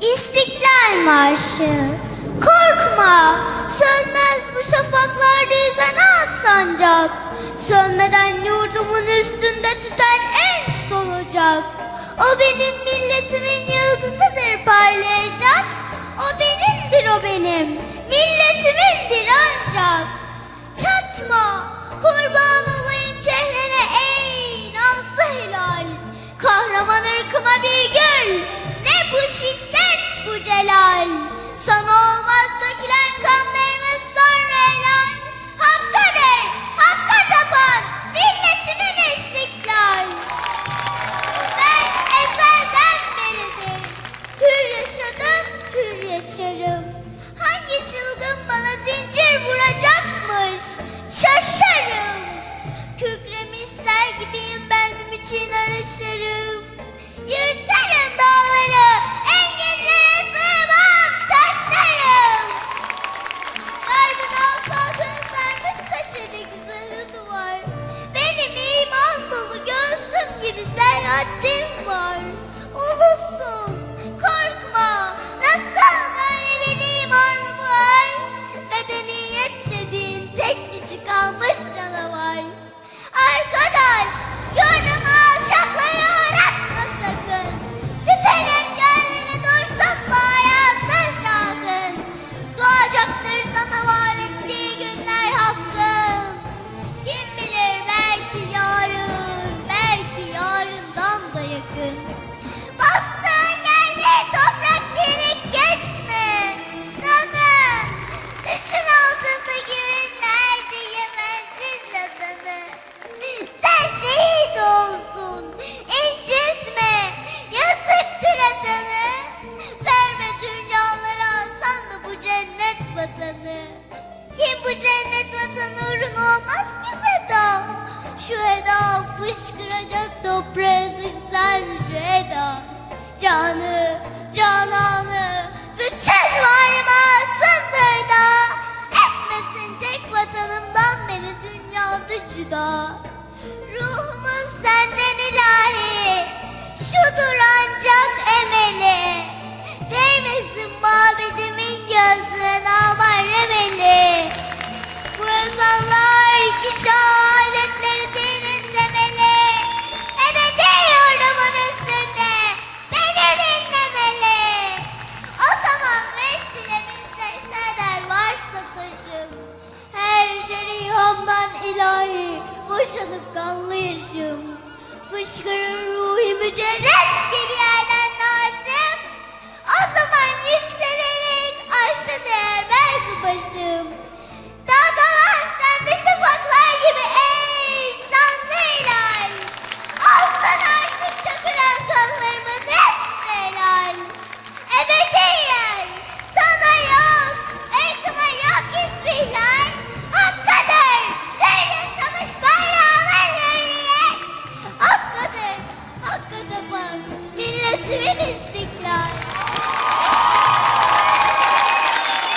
İstiklal Marşı. Korkma Sönmez bu şafaklarda yüzen az sancak. Sönmeden yurdumun üstünde tüten en son ocak. O benim milletimin yıldızıdır parlayacak. O benimdir o benim Milletimindir ancak. Çatma kurban olayım çehrene ey nazlı hilal. Kahraman ırkıma bir gül ne bu şiddet bu celal Sana olmaz dökülen kanlarımız sonra helal. Hakkadır hakka tapan milletimin istiklal. Ben ezelden beridir hür yaşadım hür yaşarım. Hangi çılgın bana zincir vuracakmış Fatih cüda Ruhumun senden ilahi Şudur ancak emeli Değmesin mabedimin gözlerine aman remeli Bu ezanlar ki şehadetleri dinin temeli Ebedi yurdumun üstünde beni dinlemeli O zaman vesilemin serseder varsa taşım. Her cerihamdan ilahi hakkı da milletimin istiklal.